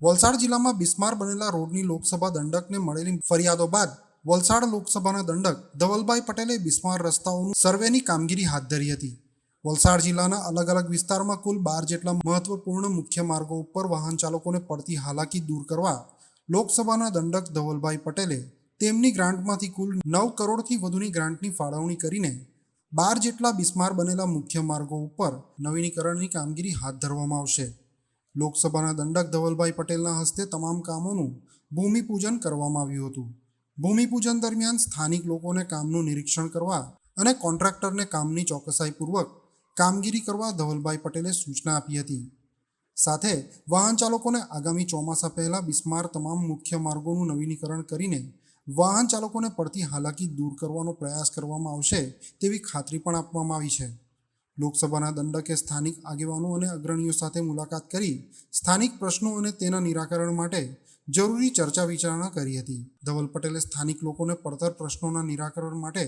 વલસાડ જિલ્લામાં બિસ્માર બનેલા રોડની લોકસભા દંડકને મળેલી ફરિયાદો બાદ વલસાડ લોકસભાના દંડક ધવલભાઈ પટેલે બિસ્માર રસ્તાઓનું સર્વેની કામગીરી હાથ ધરી હતી. વલસાડ જિલ્લાના અલગ અલગ વિસ્તારમાં કુલ બાર જેટલા મહત્વપૂર્ણ મુખ્ય માર્ગો ઉપર વાહન ચાલકોને પડતી હાલાકી દૂર કરવા લોકસભાના દંડક ધવલભાઈ પટેલે તેમની ગ્રાન્ટમાંથી કુલ નવ કરોડથી વધુની ગ્રાન્ટની ફાળવણી કરીને બાર જેટલા બિસ્માર બનેલા મુખ્ય માર્ગો ઉપર નવીનીકરણની કામગીરી હાથ ધરવામાં આવશે. લોકસભાના દંડક ધવલભાઈ પટેલના હસ્તે તમામ કામોનું ભૂમિપૂજન કરવામાં આવ્યું હતું. ભૂમિપૂજન દરમિયાન સ્થાનિક લોકોને કામનું નિરીક્ષણ કરવા અને કોન્ટ્રાક્ટરને કામની ચોકસાઈપૂર્વક કામગીરી કરવા ધવલભાઈ પટેલે સૂચના આપી હતી. સાથે વાહન ચાલકોને આગામી ચોમાસા પહેલાં બિસ્માર તમામ મુખ્ય માર્ગોનું નવીનીકરણ કરીને વાહન ચાલકોને પડતી હાલાકી દૂર કરવાનો પ્રયાસ કરવામાં આવશે તેવી ખાતરી પણ આપવામાં આવી છે. લોકસભાના દંડકે સ્થાનિક આગેવાનો અને અગ્રણીઓ સાથે મુલાકાત કરી સ્થાનિક પ્રશ્નો અને તેના નિરાકરણ માટે જરૂરી ચર્ચા વિચારણા કરી હતી. ધવલ પટેલે સ્થાનિક લોકોને પડતર પ્રશ્નોના નિરાકરણ માટે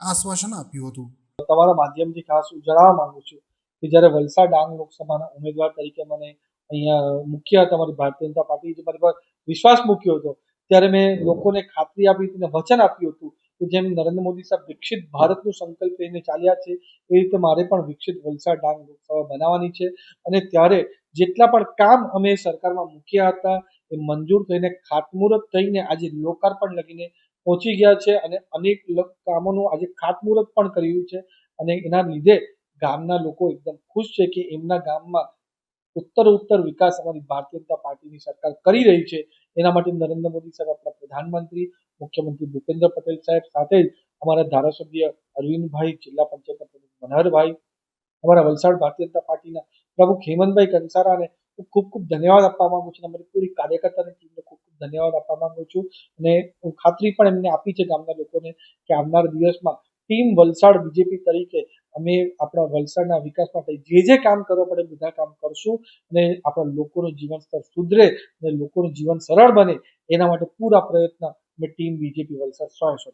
આશ્વાસન આપ્યું હતું. તમારા માધ્યમથી ખાસ હું જણાવવા માંગુ છું કે જ્યારે વલસાડ ડાંગ લોકસભાના ઉમેદવાર તરીકે મને અહીંયા મુખ્ય તમારી ભારતીય જનતા પાર્ટી જે મારી પર વિશ્વાસ મૂક્યો હતો, ત્યારે મેં લોકોને ખાતરી આપી હતી વચન આપ્યું હતું કે જેમ નરેન્દ્ર મોદી સાહેબ વિકસિત ભારતનું સંકલ્પ લઈને ચાલ્યા છે, એ રીતે મારે પણ વિકસિત વલસાડ ડાંગ લોકસભા બનાવવાની છે. અને ત્યારે જેટલા પણ કામ અમે સરકારમાં મૂક્યા હતા, એ મંજૂર થઈને, ખાતમુહૂર્ત થઈને આજે લોકાર્પણ લગીને પહોંચી ગયા છે અને અનેક કામોનું આજે ખાતમુહૂર્ત પણ કર્યું છે. અને એના લીધે ગામના લોકો એકદમ ખુશ છે કે એમના ગામમાં ઉત્તર ઉત્તર વિકાસ અમારી ભારતીય જનતા પાર્ટીની સરકાર કરી રહી છે. એના માટે નરેન્દ્ર મોદી સાહેબ આપણા પ્રધાનમંત્રી, મુખ્યમંત્રી ભૂપેન્દ્ર પટેલ સાહેબ સાથે જ અમારા ધારાસભ્ય અરવિંદભાઈ જિલ્લા પંચાયતના પ્રમુખ મનહરભાઈ, અમારા વલસાડ ભારતીય જનતા પાર્ટીના પ્રમુખ હેમંતભાઈ કંસારાને હું ખૂબ ખૂબ ધન્યવાદ આપવા માંગુ છું અમારી પૂરી કાર્યકર્તાની ટીમને ખૂબ ખૂબ ધન્યવાદ આપવા માંગુ છું. અને હું ખાતરી પણ એમને આપી છે ગામના લોકોને કે આવનાર દિવસમાં ટીમ વલસાડ બીજેપી તરીકે અમે આપણા વલસાડના વિકાસ માટે જે જે કામ કરવા પડે બધા કામ કરશું અને આપણા લોકોનું જીવન સ્તર સુધરે અને લોકોનું જીવન સરળ બને એના માટે પૂરા પ્રયત્ન અમે ટીમ બીજેપી વલસાડ સો સો